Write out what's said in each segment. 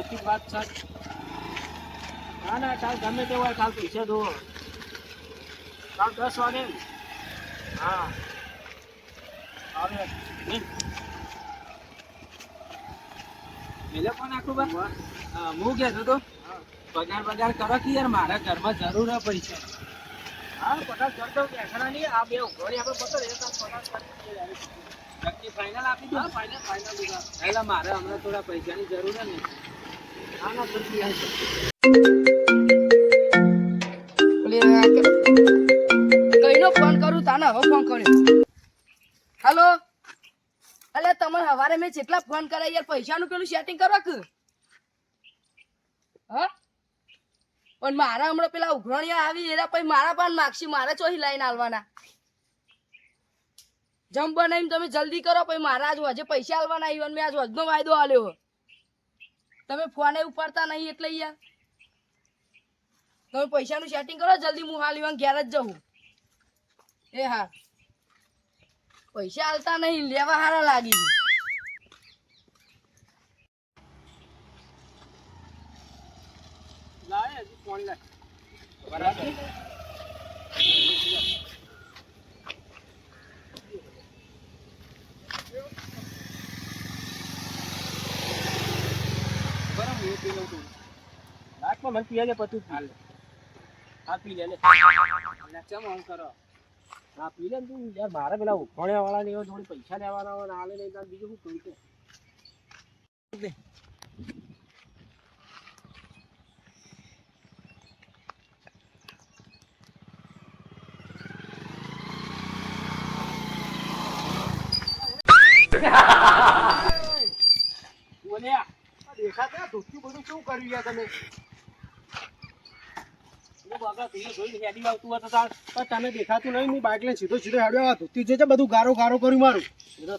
ચોખ્ખી વાત છે. ના ના કાલ ગમે તે હોય કાલ પૈસા દો. કાલ દસ વાગે? હા. આવે. નહીં. મિલે કોણ આખું બા હા, કહેતો તો પગાર પગાર કરો કે યાર મારા ઘરમાં જરૂર પૈસા. હા પગાર કરતો બેસણા નહીં આ બે ઉઘોડી આપણે પતો એ પગાર કરી દઈએ. નક્કી ફાઇનલ આપી દો. ફાઇનલ ફાઇનલ પહેલાં મારે હમણાં થોડા પૈસાની જરૂર હે ને હા ના જલ્દી આવજો. કઈનો ફોન કરું તાને હવે હાલો. અલે તમને હવારે મેં જેટલા ફોન કર્યા યાર, પૈસાનું પેલું સેટિંગ કરવા મારા હમણાં પેલા ઉઘરણિયા આવી, એના પછી મારા પણ માગશી, મારે ચોહી લાઈન આલવાના. જમ બનાવીને તમે જલ્દી કરો, પછી મારા આજ હજે પૈસા આલવાના આવ્યા મેં આજ હજનો વાયદો આલ્યો. તમે ફોને ઉપાડતા નહીં એટલે યાર. તમે પૈસાનું સેટિંગ કરો, જલ્દી હું હાલ ઈવન ઘેર જ જઉં. એ હા. પૈસા હાલતા નહીં, લેવા હારા લાગી હજી ફોન લાય બરાબર. બરાબર હું પી લઉં છું લાટમાં મને પીએ પતું હાલ હા પી લે ને ચમ આમ કરો હા પી લે તું યાર મારે પેલા ઉફાણ્યા વાળા ને એવા જોડે પૈસા લેવાના હોય ને નહીં તાર બીજું શું કરું કે બોલ્યા આ દેખાતા? ધોતી બધું શું કર્યું યાર તમે? તને દેખાતું નહીં હું બાઇક લઈને સીધો સીધો હેડ્યો આ ધોતી જોજે બધું ગારો ગારો કર્યું મારું. એ તો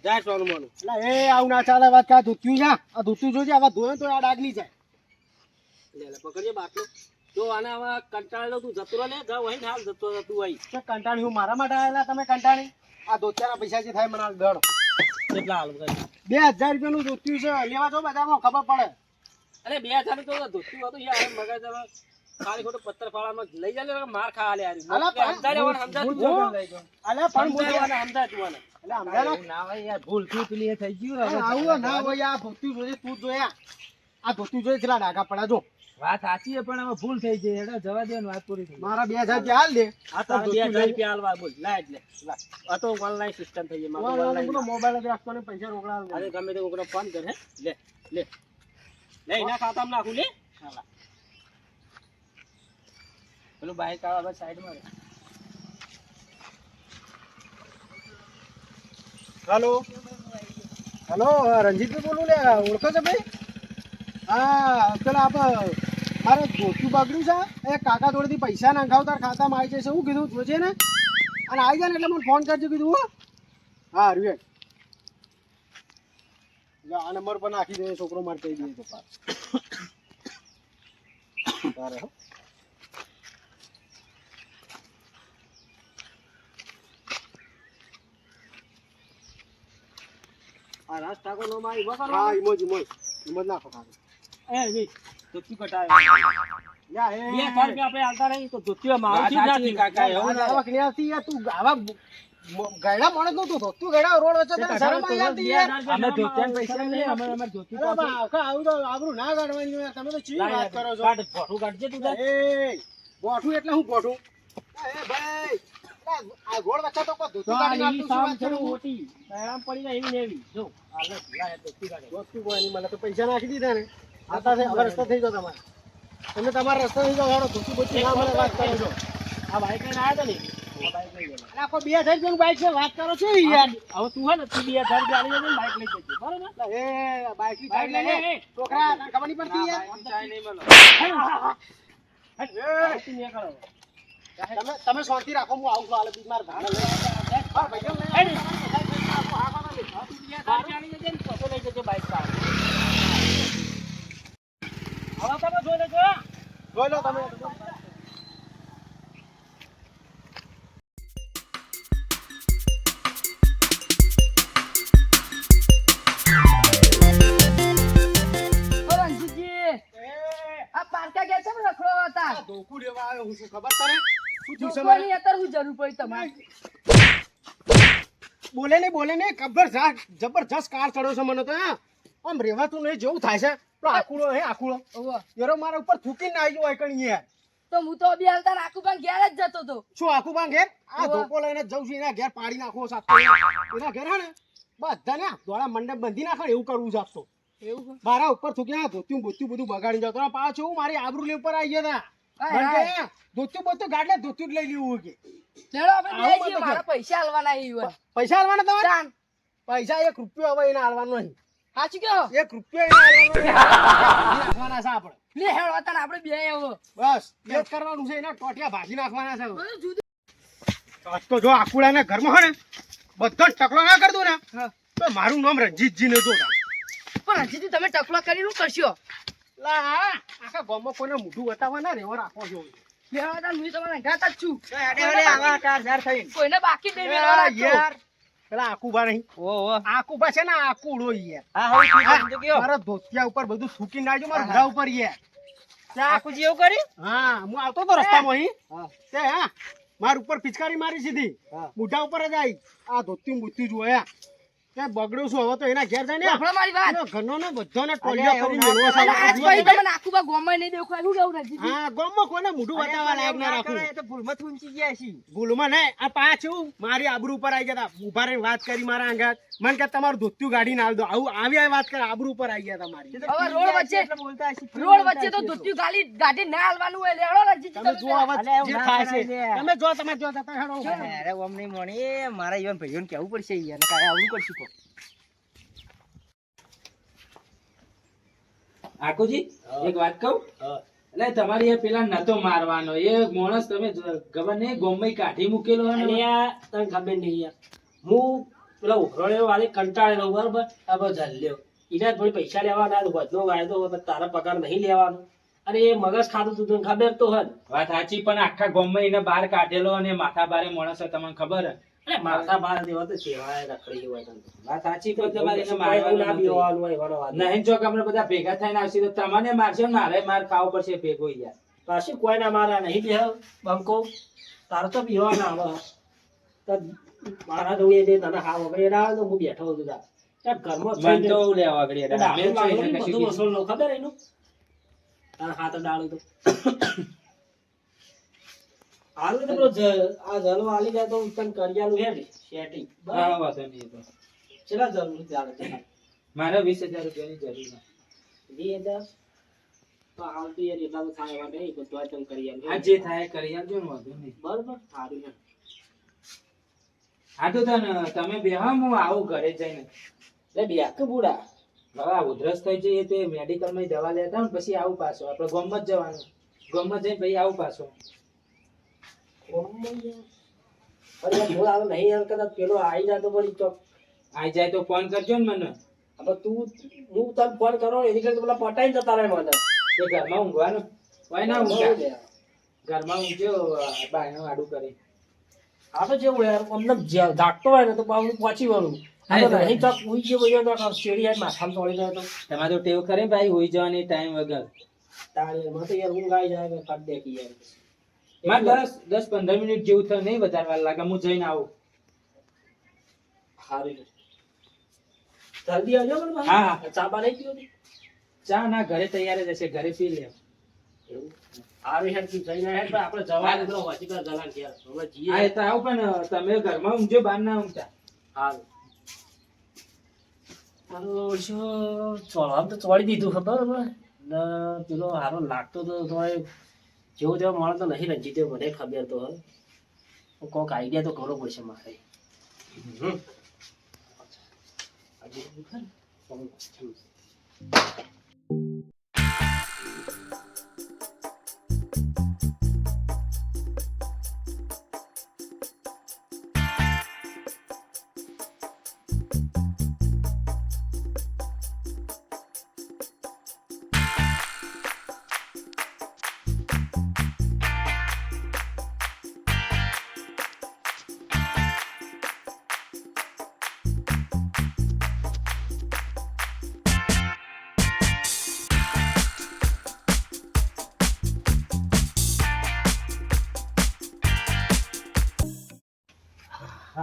થાય સોનું માનું એટલે એ આવું ના ચાલે વાત કા ધોત્યું છે આ ધોત્યું જોજે આવા ધોયો તો આ ડાગ નહીં જાય. લે લે પકડજે બાટલો. જો આને હવે કંટાળેલો તું જતો રહે ને જાવ અહીં હાલ જતો તું કે કંટાળી હું મારા માટે આવેલા તમે કંટાળી? આ ધોતિયાના પૈસા જે થાય મને દડો. કેટલા હાલ બે હજાર રૂપિયાનું ધોત્યું છે. લેવા જો બજારમાં ખબર પડે. અરે બે હજાર તો ધોત્યું હતું યાર. મગજ ખાલી ખોટું ફાળામાં લઈ જાય માર ખા લે યાર ભૂલથી પેલી થઈ ગયું. આવું ના હોય આ ધોત્યું જોજે તું જોયા. આ ધોત્યું જોઈએ કેટલા ડાઘા પડ્યા જો. વાત સાચી છે પણ હવે ભૂલ થઈ છે. હેડો જવા દે વાત પૂરી થઈ મારા બે હજાર રૂપિયા હાલ દે. આ તો બે હજાર રૂપિયા હાલવા બોલ. લાય એટલે આ તો ઓનલાઈન સિસ્ટમ થઈ ગઈ મારો ઓનલાઈન મોબાઈલ રાખતો ને પૈસા રોકડા અરે ગમે તે કોકનો ફોન કરે લે લે. લે એના ખાતામાં નાખું લે. હાલા. પેલું બાઈક આવે હવે સાઈડમાં રહે. હેલો? હેલો રંજીતભાઈ બોલું લે ઓળખો છો ભાઈ? હા પેલા આપ મારે ધોતું બગડ્યું છે? એ કાકા જોડેથી પૈસા નાખાવ તાર ખાતામાં આવી જશે શું કીધું જોજે ને? અને આવી જાય ને એટલે મને ફોન કરજો કીધું હું. હા રે આ નંબર પર નાખી દે છોકરો મારે કહી દે તો તારે હો. આ રાજ ઠાકોર નો મારી હા ઇમોજ ઇમોજ ઇમોજ નાખો ખાલી. એ જી. ધોતી ગોઠું એટલે હું ગોઠું? ભાઈ આ વચ્ચે તો કોઈ કાઢી નાખતું? મોટી. પડી જાય એવી ને એવી. જો આગળ ધોતી કાઢે. મને તો પૈસા નાખી દીધા ને. આતા થઈ હવે રસ્તો થઈ ગયો તમારે. તમે તમારા રસ્તો થઈ ગયો બોતું ના મને વાત કરો છો. આ બાઈક લઈને આવ્યા હતા ને આ બાઈક લઈ ગયેલા. અરે આ કોઈ બે હજાર રૂપિયાનું બાઈક છે વાત કરો છો યાર. હવે તું હે ને તું બે હજાર રૂપિયા બાઈક લઈ જજે. બરોબર? એ બાઈકની બાઈક લઈ લે. લે. છોકરા ખબર નહીં પડતી યાર. ચાય નહીં મળે. તમે તમે શાંતિ રાખો હું આવું છું બીમાર ભાડે લઈ હા ભાઈઓ. લઈ રૂપિયા ને પછી લઈ જજે બાઈક. જોઈ લો તમે ધોકુ લેવા ખબર તને? શું અત્યારે જરૂર પડી તમારે. બોલે ને બોલે ને ખબર જબરજસ્ત કાર ચડો છે મને તો આમ રેવાતું નહીં જેવું થાય છે. પેલો આકુડો હે આકુડો. યારો મારા ઉપર થૂકીને આવી ગયો કણી યાર. તો હું તો બી હાલતા આકુબાન ઘેર જ જતો તો શું આકુબાન ઘેર? આ. ધોકો લઈને જઉં છું એના ઘેર પાડી નાખો સાતો એના ઘેર હે ને? બધાને દોડા મંડપ બંધી નાખે એવું કરવું છે આપતો. એવું મારા ઉપર થૂક્યા ધોત્યું બોત્યું બધું બગાડી જતો પાછો હું મારી આબરૂ લે ઉપર આવી ગયા હતા હાય. મને કે ધોત્યું બોત્યું ગાડલે ધોત્યું જ લઈ લેવું કે. આપણે પૈસા હાલવાના પૈસા હાલવાના તમારે? પૈસા એક રૂપિયો હવે એને હાલવાનો નહીં. સાચું કહો? એક રૂપિયો એને નાખવાના છે આપણે. લે હેડો અત્યારે આપણે બે આવો બસ એ જ કરવાનું છે એના ટોટિયા ભાજી નાખવાના છે આજ તો જો આકુડાના ઘરમાં હોય ને બધો જ ટકલો ના કરતો ને તો મારું નામ રણજીતજી ને જો પણ રંજીતજી તમે ટકલો કરી શું કરશો? લા આખા ગામમાં કોઈને મોઢું બતાવવા ના રેવો રાખો જો લેડો અત્યારે હું તમારા ગાતા જ છું. કોઈને બાકી આ યાર. પેલા આકુબા નહીં ઓહો આકુબા છે ને આકુડો યાર હા હા મારા ધોતિયા ઉપર બધું સુકી નાખ્યું મારા ઘોડા ઉપર યાર આખું જેવું કરી હા હું આવતો તો રસ્તામાં અહીં હા. તે હા માર ઉપર પિચકારી મારી સીધી બુઢા ઉપર જ આવી આ ધોતિયું બુત્યું જોયા તે બગડ્યું છું? હવે તો એના ઘેર જાય ને સાંભળો મારી વાત. ઘરનો ને બધાને ટોલિયા કરી મેળવો અલા, આજ પછી તમને આખું બા ગોમાં નહીં દેખાય. કેવું નથી હા ગામમાં કોઈને મોઢું બતાવવા લાયક ના રાખવું તો ભૂલમાં ઊંચી ગયા છે ભૂલમાં નહીં. આ પાછું મારી આબરૂ ઉપર આવી ગયા હતા ઊભા રહીને વાત કરી મારા આંગાત મને કે તમારું ધોતિયું ગાડી ના દો. આવું આવી વાત કરે આબરૂ ઉપર આવી ગયા તમારી હવે રોડ વચ્ચે રોડ વચ્ચે તો ધોતિયું ગાલી ગાડી ના હાલવાનું હોય લેડો રણજીત તમે જો હવે જે થાય છે. તમે જો તમે જો જતા હેડો. અરે ઓમ નહીં મોણી મારા ઈવન ભાઈઓને કેવું પડશે યાર આવું કરશું કો આકુજી એક વાત કહું? એટલે તમારી એ પેલા નતો મારવાનો. એ માણસ તમે ખબર નહીં ગોમઈ કાઢી મૂકેલો ને? તને ખબર નહીં યાર. હું પેલા ઉઘરાણીઓ વાળી કંટાળેલો બરાબર? આ બધો જલ્યો એના થોડી પૈસા લેવાના વધનો વાયદો હોય તારા પગાર નહીં લેવાનો. અને એ મગજ ખાતું તું તને ખબર તો હન વાત સાચી પણ આખા ગોમમાં એને બહાર કાઢેલો અને માથા બારે માણસ તમને ખબર હે? અરે માથા બાર દેવા તો સેવાય રખડી હોય વાત સાચી પણ તમારે એને કોઈ ના પીવાનું હોય એવાનો વાંધો નહીં. નહીં જો આપણે બધા ભેગા થઈને આવશે તો તમને મારશે મારે માર ખાવો પડશે ભેગો યાર. પાછું કોઈ ના મારા નહીં બે બંકો તારો તો પીવા ના આવે તો મારા જોડે જે તને હા વગેરે. આવે તો હું બેઠો હતો ત્યાં ઘરમાં તો લેવા બધું વસૂલ ખબર એનું? તારા હાથ ડાળું તો. હારું તો પેલો આ જલો આલી જાય તો તને કરિયાલું હે ને શેટી હા, વાંધો નહીં તો. કેટલા જરૂર ચાલે મારે વીસ રૂપિયાની જરૂર છે. વીસ તો હાલ યાર એટલા તો થાય આ જે કરી ને વાંધો નહીં. બરોબર? સારું છે હા તો તને તમે બેહો હું આવું ઘરે જઈને. એટલે બે કે બુડા? હવે આ ઉધરસ થઈ જઈએ તો મેડિકલમાં દવા લેતા ને પછી આવું પાછો. આપણે ગોમત જવાનું. ગોમત જઈને પછી આવું પાછો. અરે યાર, હું નહીં યાર કદાચ પેલો આવી જાય તો વળી તો આઈ જાય તો ફોન કરજો ને મને. હવે તું હું તને ફોન કરો એની કરતા પેલા પટાઈને જતા રહે મને એ ઘરમાં ઊંઘવાનું? હોય ના ઊંઘ્યા ઘરમાં ઊંઘ્યો બાયણું આડું કરી. આ તો જેવું યાર અમને જાગતો હોય ને તો પાછું પહોંચી વળું. તો ઉઈ ગયો તો શેરી યાર માથામાં તોડી તો. તમારે તો ટેવ કરે ભાઈ ઉઈ જવાની ટાઈમ વગર. તારે માં તો યાર ઊંઘ આવી જાય કાઢ દે કે યાર મારે દસ દસ પંદર મિનિટ જેવું થયું નહીં વધારે વાર લાગે હું જઈને આવું. સારી જલ્દી આવજો પણ હા, હા. ચા બા નહીં પીવો ચા ના ઘરે તૈયાર જ હશે ઘરે પી લે. સારું હેડ જઈને હેડ આપણે જવાનું તો હોજી પર જલાન ઘેર હવે જઈએ. હા એ તો આવું પણ તમે ઘરમાં ઊંઘજો બહાર ના ઊંઘતા. સારું શું ચોળામ તો ચોળી દીધું ખબર? ને પેલો હારો લાગતો તો જેવો તેવો માણસ તો નહીં રંજીત મને ખબર તો હવે કોઈક આઈડિયા તો કરવો પડશે મારે. હમ.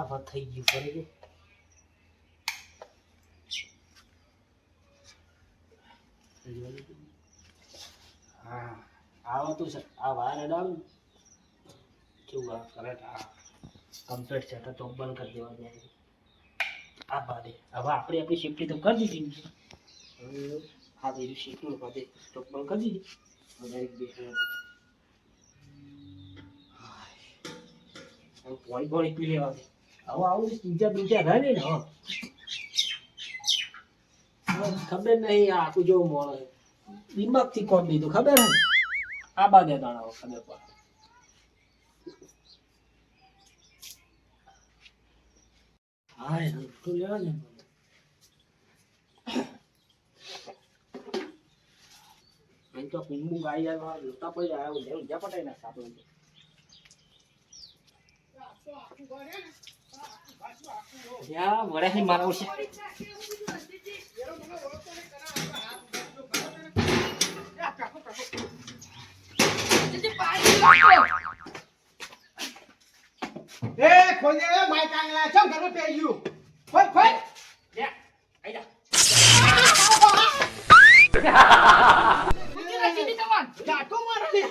ફટાફટ થઈ ગયું હા તું છે આ વાર અડાડું. કેવું આ કરંટ આ છે, તો બંધ કરી દેવા આ બાદે, હવે આપણે આપણી સેફટી તો કરી દીધી હવે આ બીજું શીખવું બાદે ચોક બંધ કરી દીધી. વધારે બેસવા પોણી પોણી પી લેવા દે હવે આવું બીજા બીજા રહે ને હવે હવે ખબર નહીં આ આખું જેવું મોડે દિમાગથી કોણ દીધું ખબર હે ને આ બાજુ દાણાઓ ખબર પડે હા એ તો લેવા ને અહીં તો કુંભું ગાઈ જાય જોતા પછી આવ્યો જેવું જ્યાં પટાઈ નાખતા આપણે યા વડે હે મારા પીવો. એ ખોલ દે માય કાંગલા ચમ ઘરમાં પે ગયું ખોલ ખોલ મૂકી રણજીતજી તમાન. જાટો મારો લે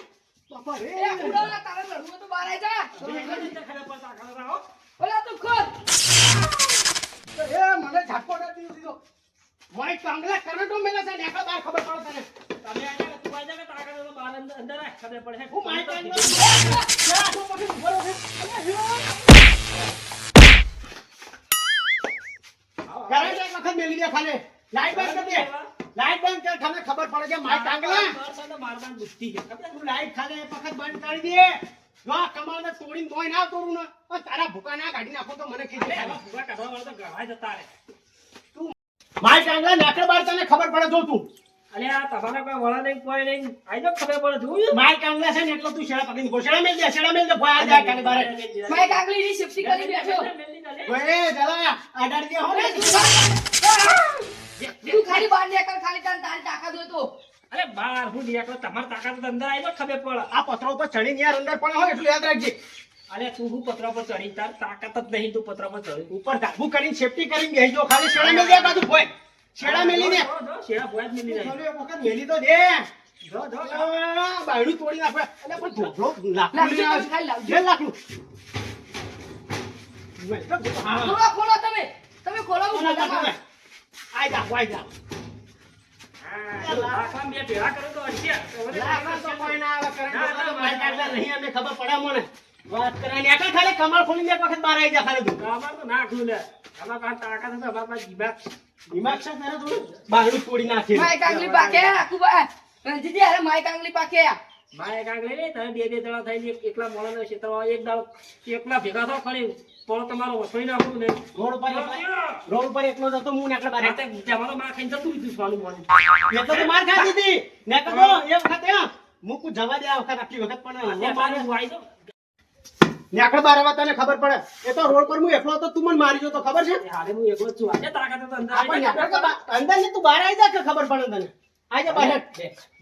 બાપા રે એ ઉડાવના તારા લડવું તો બહાર આઈ જા. ઓલા તું ખોદ. ઝાટકો નથી દીધો. માય કાંગલા કરંટો મેલા છે નેકા બાર ખબર પડે તને. હું માય કાંગલા જા તો પછી ઊભો રહે કરંટ એક વખત મેલી દે ખાલી. લાઈટ બંધ કરી દે. લાઈટ બંધ કર તમને ખબર પડે કે માય કાંગલા તું લાઈટ ખાલે એક વખત બંધ કરી દે. વા કમાલ ને તોડીને તોય ના તોડું ને તારા ભૂકા ના કાઢી નાખો તો મને કીધું માય કાંગલા નાકે બાર તને ખબર પડે જો તું. માય કાંગલા છે ને એટલો તું શેડા પકડીને ઘોષણા મેલ દે શેડા મેલ દે ભોય આ જાય કાલે બારે. મેં કાંગલીની સેફટી કરી બેઠો. ઓય જલા આડાડી દે હો ને. તું ખાલી બહાર નીકળ, ખાલી તાન તારી તાકાત હોય તો. અરે બાર હું નીકળો તમારી તાકાત અંદર અંદર આવી ખબર પડે. આ પથરો ઉપર ચડીને યાર અંદર પડે હોય એટલું યાદ રાખજે. અરે તું હું પત્ર પર ચડી તાર તાકાત જ નહીં તું પત્ર પર ચડી. ઉપર ધાબુ કરીને સેફટી કરીને બેસજો ખાલી શેડા મેલી દે આ બાજુ ભોય. શેડા મેલી દે. શેરા ભોય જ મેલી ચાલો એક વખત મેલી તો દે. જો જો બાયડું તોડી નાખે. એટલે પણ ધોધો લાકડું. છે. લાકડું ખોલો, ખોલો તમે. તમે ખોલો. આઈ જા આઈ જા હા, લાકડા બે કરો તો હશે. લાકડા તો કોઈ ના આવે કરંટ ના, ના, તો મારી કાઢલા નહીં અમને ખબર પડે મને. વાત કરવાની આટલે ખાલી કમર ખોલીને એક વખત બહાર આવી જા ખાલી તું. અમાર તો ના ખુલે અમાર પાસે તાકાત હશે અમાર પાસે દિમાગ છે. દિમાગ છે તારે થોડું બાયડું તોડી નાખી. માય કાંગલી પાકે, આખું બા- રણજીતજી, અરે માય કાંગલી પાકે. મારે કાંઈક લઈ લે, તમે બે બે જણા થઈને એક- એકલા મોણાના ક્ષેત્રમાં એક દાડો એકલા ભેગા થાવ ખરી. પોળો તમારો વસોઈ નાખું ને. રોડ પર એકલો- રોડ ઉપર એકલો જતો હું નાકડા બારે. તમારો માં ખાઈને જતું રહ્યું સ્વામી મોણું. એટલે તો માર ખાધી હતી. નાકડો એ વખત મૂકું જવા દે આ વખત આટલી વખત પણ હું મારે. નાકડ બાર આવવા તને ખબર પડે. એ તો રોડ પર હું એકલો હતો તું મને મારી જો તો ખબર છે? હાલે હું એકલો છું. આજે તાકાત તો અંદર આવી અંદર ને તું બહાર આવી જા કે ખબર પડે તને? આજે બહાર.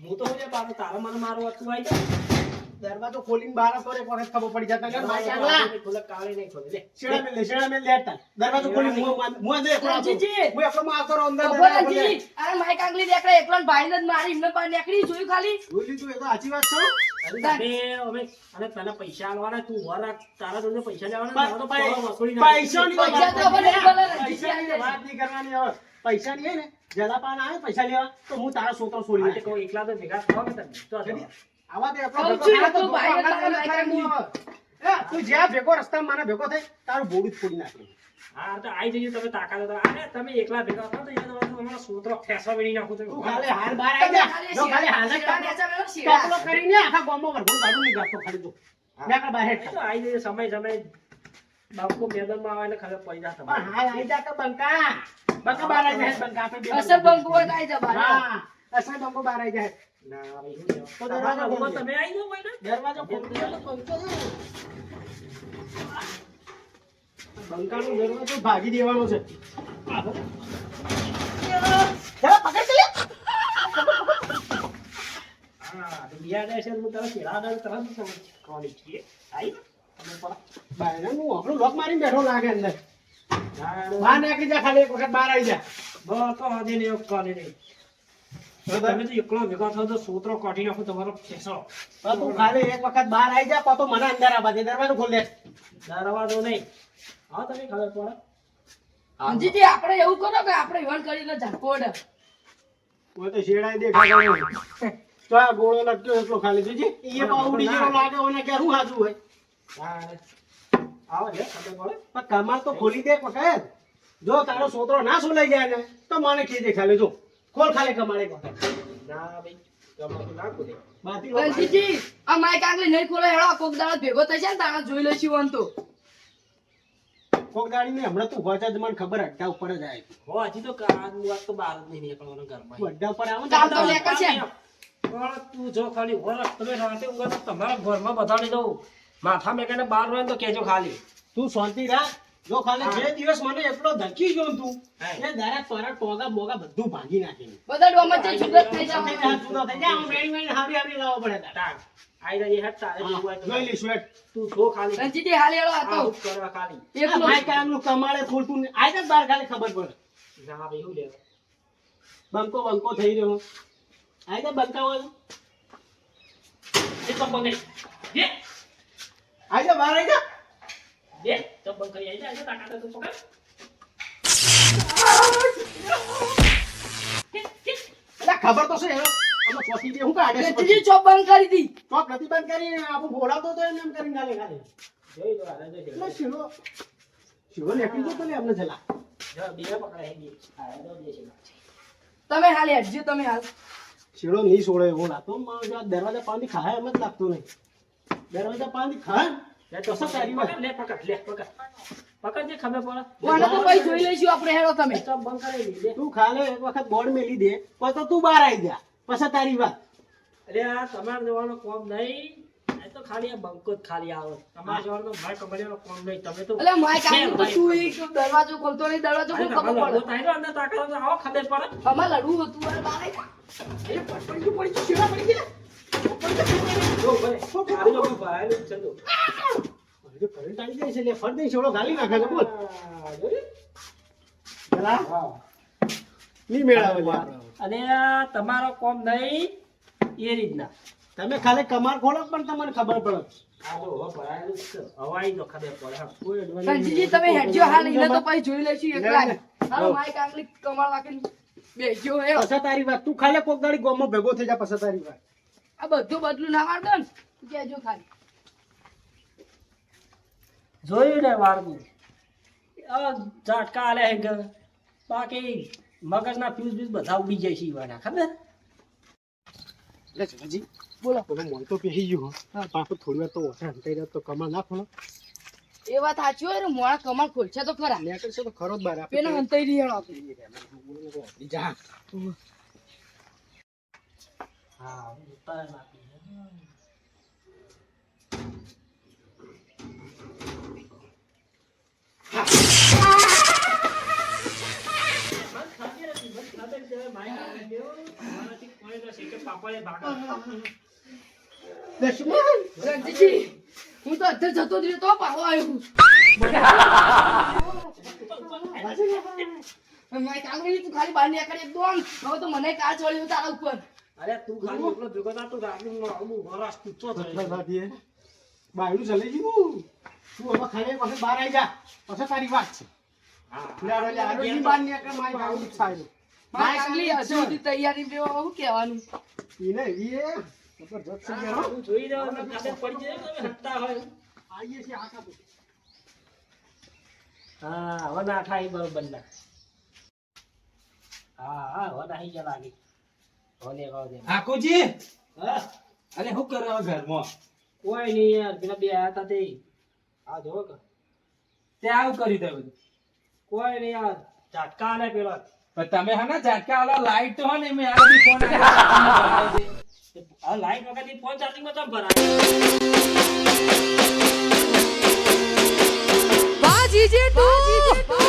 હું તો હું જે તારો મને મારો હતું આવી જાય. દરવાજો ખોલીને બહાર આવતો રે એક વખત ખબર પડી જતા ને ભાઈ ચાંગલા ખોલે કાળે નહીં ખોલે. લે. શેડા મેલ દે શેડા મેલ દે દરવાજો ખોલી હું હું દે એકલો આવતો હું એકલો માં આવતો અંદર ખોલી. અરે માય કાંગલી દેખાડે, એકલો ને મારી, એમને બહાર નીકળી, જોયું ખાલી? બોલી તું એ તો સાચી વાત છે. અને તને પૈસા આવવાના તું ઊભા તારા જોડે પૈસા લેવાના તો નાખે. પૈસા તો નહીં મળે, વાત નહીં કરવાની હવે. પૈસા ની ને જલા પાન આવે પૈસા લેવા. તો હું તારા છોકરો છોડી આજે એકલા તો ભેગા થવા ને તમે. તો. આવા દે તો જ્યાં ભેગો રસ્તા મને ભેગો થાય તારું બોડું જ ફોડી નાખે હા તો આઈ જઈએ તમે તાકાત હોય તો. અરે તમે એકલા ભેગા થાવ તો અહીંયા તમારો તમારો સોતરો ફેંસવા વેડી નાખું. તું ખાલી હાલ બહાર આવી જા જો ખાલી હાલ જ. ટપલો કરીને આખા ગામમાં વરઘોડું કાઢું નહીં ગાતો ખાલી તું નીકળ બહાર હેઠ. તો આઈ જજો સમય સમય બાપુ મેદાનમાં આવે ને ખબર પડી જાય તમારે. હાલ આવી જા તો બંકા બંકા બહાર આવી જાય બંકા આપણે બે બંકો હોય જા બહાર. હા અસલ બંકો બહાર આવી જાય તમે. બંકાનો દરવાજો ભાગી દેવાનો છે આવો. બિયા દેશે હું તરત શેરા આડાને તરત જ સમજ ખાવાની છીએ. આઈ? બાયણાનું આપણું લોક મારીને બેઠો લાગે અંદર બહાર નીકળી જા ખાલી એક વખત બહાર આવી જા બસ તો આજે ને નહીં. તમે તો એકલો ભેગા થયો તો સોતરો કાઢી નાખો તમારો ફેંસો. તો તું ખાલી એક વખત બહાર આવી જા પાછો મને અંદર આવવા દે દરવાજો ખોલ દે દરવાજો નહીં. હા તમે ખબર પડે? અંજીજી આપણે એવું કરો કે આપણે ઈવન કરીને ઝાંકોડ કોઈ તો શેડાઈ દે તો આ ગોળો લટક્યો એટલો ખાલી જોજે એ પાવડી જેવો લાગે ઓને કે શું હાચું હોય. હા આવો છે ખબર પડે? પણ કમાલ તો ખોલી દે પકડ વખત. જો તારો સોતરો ના સુલાઈ જાય ને તો મને કીધે ખાલી જો. ખોલ ખાલી કમાડે ના ભાઈ તમારું ના ખોલે. બાકી લોકો- અંજીજી આ માઈક આગળ નહીં ખોલે હેડો કોક દાડો ભેગો થઈ જાય ને તાણા જોઈ લઈશું વન તો. કોક દાડીને હમણાં તું હોચા જ મને ખબર અડ્ડા ઉપર જ આવી હો હજી તો કાન વાત તો બહાર જ નહીં નીકળવાનો ઘરમાં. અડ્ડા ઉપર આવે ને કામ તો તો છે. પણ તું જો ખાલી વરસ તમે રાતે ઊંઘો તો તમારા ઘરમાં બધાને દઉં. માથા મેકાને બહાર હોય તો કેજો ખાલી. તું શાંતિ રાખ. જો ખાલી જે દિવસ મને એટલો ધકી ગયો ને તું એ દારા તારા ટોગા બોગા બધું ભાંગી નાખી બધા ડોમાં જે સુગત થઈ હાથ જાય જુદો થઈ જાય. આમ વેણી વેણી હારી હારી લાવો પડે તારે. આઈ રહી હેઠ તારે જેવું જોઈ લી સ્વેટ તું છો ખાલી. અંજીજી હાલ હેડો આ તો. કરવા ખાલી. એક ભાઈ કામનું કમાળે ખોલતું. આય જ બાર ખાલી ખબર પડે. જા ભાઈ હું લેવા? બંકો બંકો થઈ રહ્યો. આય જ બંકાવો. એ તો બંગડી દે આય જ બાર આય જા. દે તો બંગ કરી જાય તાકાત તો પકડ ખબર તો છે હવે. ચોથી દે હું કાઢે છે પછી. ચોપ બંધ કરી દી ચોક નથી બંધ કરી આપણું બોલાવતો તો એમ એમ કરીને ખાલી ખાલી જોઈ લો આને જોઈ એટલે લો શીરો શીરો નીકળી જતો લે અમને જલા જો બે પકડાય બે આ દો દે છે તમે હાલ હેડજો તમે હાલ શીરો નહીં છોડે એવો લાગતો દરવાજા પાણી ખાય એમ જ લાગતો નહીં દરવાજા પાણી ખાય લે તો કશો તારી વાત. પકડ લે પકડ લે પકડ. પકડ જે ખબર પડે. મને તો પછી જોઈ લઈશું આપણે હેડો તમે. તો બંગ કરી દે તું ખાલે એક વખત બોર્ડ મેલી દે પછી તો તું બહાર આવી જા પછી તારી વાત. અરે આ તમારે જવાનો કોમ નહીં. તો ખાલી આ બંકો જ ખાલી આવે. તમારે જવાનો ભાઈ કમરિયાનો કોમ નહીં. તમે તો એટલે માઈક આગળ તો શું ઈ દરવાજો ખોલતો નહીં દરવાજો ખોલ. ખબર પડે થાય ને અંદર તાકાત આવો ખબર પડે. અમાર લડવું હતું અરે બારે. એ પડી પડી ગયું પડી ગયા? કરંટ આવી જાય છે એટલે છોડો ગાલી નાખે છે બોલ જોયું? નહીં મેળાવે અને તમારો કોમ નહીં એ રીતના તમે ખાલી કમાર ખોલો પણ તમને ખબર પડે. હવાઈ તો ખબર પડે હા. કોઈ advantage સંજીજી તમે હેડજો હાલ એને તો પછી જોઈ લઈશું એકલા. હાલો હો. માઈક આગળ કમાલ રાખીને બેસજો હેડો પછી તારી વાત તું ખાલી કોક દાડી ગોમાં ભેગો થઈ જા પછી તારી વાત આ બધું બદલું ના માર દો ને કેજો ખાલી. જોયું ને વાળવું આ ઝાટકા આલે હે કે બાકી મગજના ફ્યુઝ બીઝ બધા ઉડી જાય છે ઈવાના ખબર? એટલે બોલો. તમે તો પહેરી ગયું હા. થોડી વાર તો ઓછા હંતાઈ તો કમળ ના. ખોલો એ વાત સાચી હોય ને કમળ ખોલશે તો ખરા. નીકળશે તો ખરો જ બાર પેલા હંતાઈ રહી આપણે. જા હા ઉતારે નાખી રણજીતજી હું તો અધર જતો રહ્યો તો પાછો આવ્યો કામ કાંગરી તું ખાલી બહાર નીકળી એકદમ. હવે તો મને કાચ વળ્યું તારા ઉપર. અરે તું ખાલી એકલો ભેગો થા, તું ગાડીમાં આવું વરસ કૂદતો થયો. બાયનું ચલી ગયું તું હવે ખાલી વખત બહાર આવી જા. પછી તારી વાત છે. તૈયારી કેવાનું જોઈ એટલે. હા હવે ના થાય બરોબર ના. હા હા હવે નાહી ગયા લાગી કોઈ નહીં યાર બે આયા તે આવું કરી દે કોઈ નહીં યાર ઝાટકા આલે પેલો. તમે હા ઝાટકા આલો લાઈટ તો ને મેં આ બી ફોન ચાર્જિંગમાં તો બાજી જેઠો બાજી જેઠો